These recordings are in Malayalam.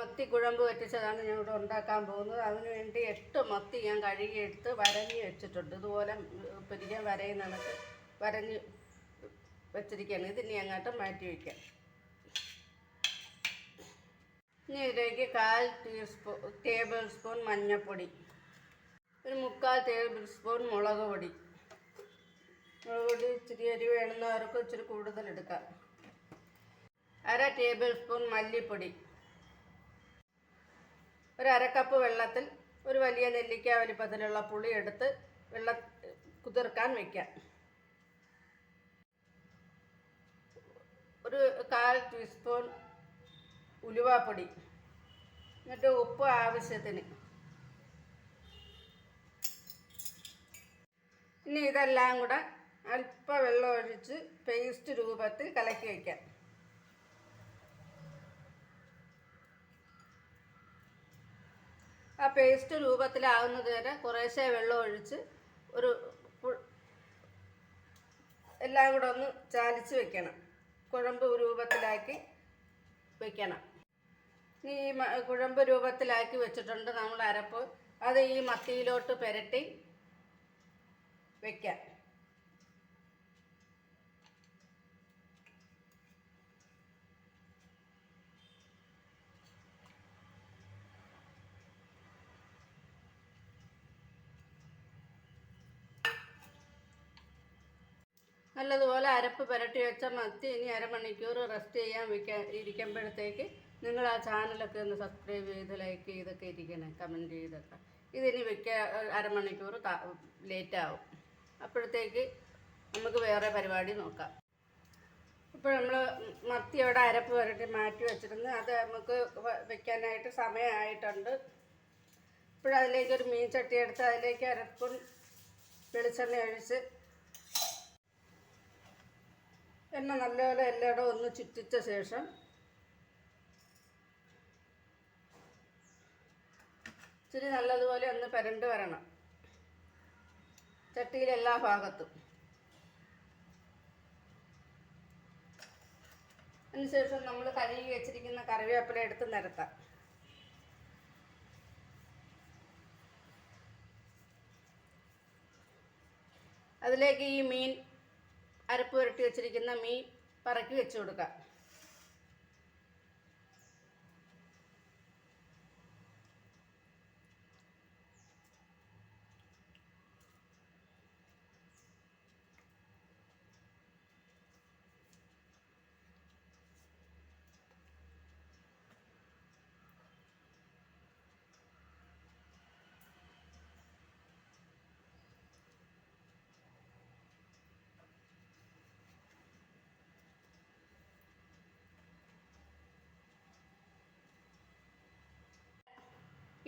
മത്തി കുഴമ്പ് വറ്റിച്ചതാണ് ഞാൻ ഇവിടെ ഉണ്ടാക്കാൻ പോകുന്നത്. അതിന് വേണ്ടി എട്ട് മത്തി ഞാൻ കഴുകിയെടുത്ത് വരഞ്ഞ് വെച്ചിട്ടുണ്ട്. ഇതുപോലെ പൊരിക്കാൻ വരയുന്ന കണക്ക് വരഞ്ഞ് വെച്ചിരിക്കുകയാണ് ഇതിനി അങ്ങോട്ട് മാറ്റി വയ്ക്കാം. ഇനി ഇതിലേക്ക് കാൽ ടീസ്പൂ ടേബിൾ സ്പൂൺ മഞ്ഞൾപ്പൊടി ഒരു മുക്കാൽ ടേബിൾ സ്പൂൺ മുളക് പൊടി. മുളക് പൊടി ഇച്ചിരി എരിവ് വേണമെന്നവർക്ക് ഇച്ചിരി കൂടുതൽ എടുക്കാം. അര ടേബിൾ സ്പൂൺ മല്ലിപ്പൊടി. ഒരു അരക്കപ്പ് വെള്ളത്തിൽ ഒരു വലിയ നെല്ലിക്ക വലിപ്പത്തിലുള്ള പുളി എടുത്ത് വെള്ളം കുതിർക്കാൻ വയ്ക്കാം ഒരു കാൽ ടീസ്പൂൺ ഉലുവാപ്പൊടി. എന്നിട്ട് ഉപ്പ് ആവശ്യത്തിന്. ഇനി ഇതെല്ലാം കൂടെ അല്പ വെള്ളം ഒഴിച്ച് പേസ്റ്റ് രൂപത്തിൽ കലക്കി വയ്ക്കാം ആ പേസ്റ്റ് രൂപത്തിലാവുന്നത് വരെ കുറേശ്ശെ വെള്ളം ഒഴിച്ച് ഒരു എല്ലാം കൂടെ ഒന്ന് ചാലിച്ച് വെക്കണം. കുഴമ്പ് രൂപത്തിലാക്കി വെക്കണം. ഈ കുഴമ്പ് രൂപത്തിലാക്കി വെച്ചിട്ടുണ്ട് നമ്മൾ അരപ്പ്. അത് ഈ മത്തിയിലോട്ട് പുരട്ടി വെക്കാം. നല്ലതുപോലെ അരപ്പ് പുരട്ടി വെച്ച മത്തി ഇനി അരമണിക്കൂർ റെസ്റ്റ് ചെയ്യാൻ വെക്കാൻ ഇരിക്കുമ്പോഴത്തേക്ക് നിങ്ങൾ ആ ചാനലൊക്കെ ഒന്ന് സബ്സ്ക്രൈബ് ചെയ്ത് ലൈക്ക് ചെയ്തൊക്കെ ഇരിക്കണേ കമന്റ് ചെയ്തൊക്കെ. ഇതിനി വെക്കാൻ അരമണിക്കൂർ ലേറ്റാവും അപ്പോഴത്തേക്ക് നമുക്ക് വേറെ പരിപാടി നോക്കാം. ഇപ്പോൾ നമ്മൾ മത്തി അവിടെ അരപ്പ് പുരട്ടി മാറ്റി വെച്ചിരുന്നു. അത് നമുക്ക് വെക്കാനായിട്ട് സമയമായിട്ടുണ്ട്. ഇപ്പോഴതിലേക്ക് ഒരു മീൻ ചട്ടി എടുത്ത് അതിലേക്ക് അരപ്പും വെളിച്ചെണ്ണ ഒഴിച്ച് എണ്ണ നല്ലപോലെ എല്ലായിടം ഒന്ന് ചുറ്റിച്ച ശേഷം ഇച്ചിരി നല്ലതുപോലെ ഒന്ന് പരണ്ട് വരണം. ചട്ടിയിലെ എല്ലാ ഭാഗത്തും. അതിനുശേഷം നമ്മൾ കഴുകി വെച്ചിരിക്കുന്ന കറിവേപ്പില എടുത്ത് നിരത്താം. അതിലേക്ക് ഈ മീൻ അരപ്പ് പുരട്ടി വെച്ചിരിക്കുന്ന മീൻ പറക്കി വെച്ച് കൊടുക്കാം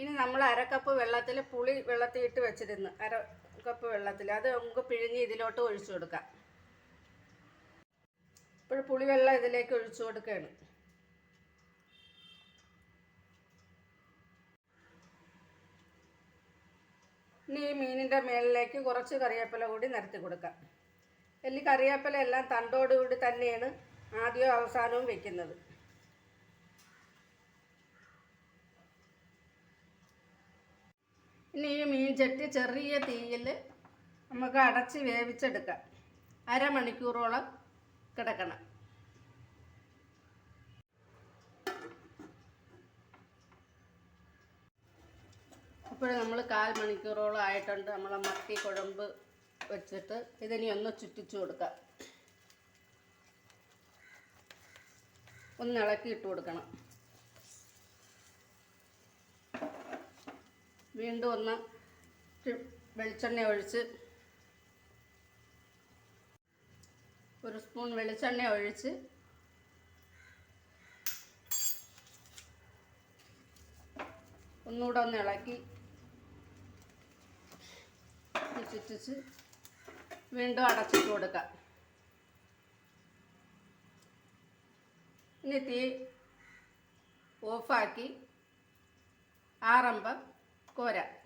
ഇനി നമ്മൾ അരക്കപ്പ് വെള്ളത്തിൽ പുളി വെള്ളത്തിൽ ഇട്ട് വെച്ചിരുന്നു. അര കപ്പ് വെള്ളത്തിൽ. അത് നമുക്ക് പിഴിഞ്ഞ് ഇതിലോട്ട് ഒഴിച്ചു കൊടുക്കാം. ഇപ്പോൾ പുളിവെള്ളം ഇതിലേക്ക് ഒഴിച്ചു കൊടുക്കുകയാണ്. ഇനി ഈ മീനിന്റെ മേളിലേക്ക് കുറച്ച് കറിവേപ്പില കൂടി നിരത്തി കൊടുക്കാം. എല്ലി കറിവേപ്പില എല്ലാം തണ്ടോടുകൂടി തന്നെയാണ് ആദ്യവും അവസാനവും വെക്കുന്നത്. ഇനി ഈ മീൻ ചട്ടി ചെറിയ തീയിൽ നമുക്ക് അടച്ച് വേവിച്ചെടുക്കാം. അരമണിക്കൂറോളം കിടക്കണം. ഇപ്പോൾ നമ്മൾ കാൽ മണിക്കൂറോളം ആയിട്ടുണ്ട്. നമ്മളെ മത്തി കുഴമ്പ് വെച്ചിട്ട് ഇതിനി ഒന്ന് ചുറ്റിച്ചു കൊടുക്കാം. ഒന്ന് ഇളക്കി ഇട്ട് കൊടുക്കണം. വീണ്ടും ഒന്ന് വെളിച്ചെണ്ണ ഒഴിച്ച് ഒരു സ്പൂൺ വെളിച്ചെണ്ണ ഒഴിച്ച് ഒന്നുകൂടെ ഒന്ന് ഇളക്കി ചുറ്റിച്ച് വീണ്ടും അടച്ചിട്ട് കൊടുക്കാം. ഇനി തീ ഓഫാക്കി ആറമ്പം cora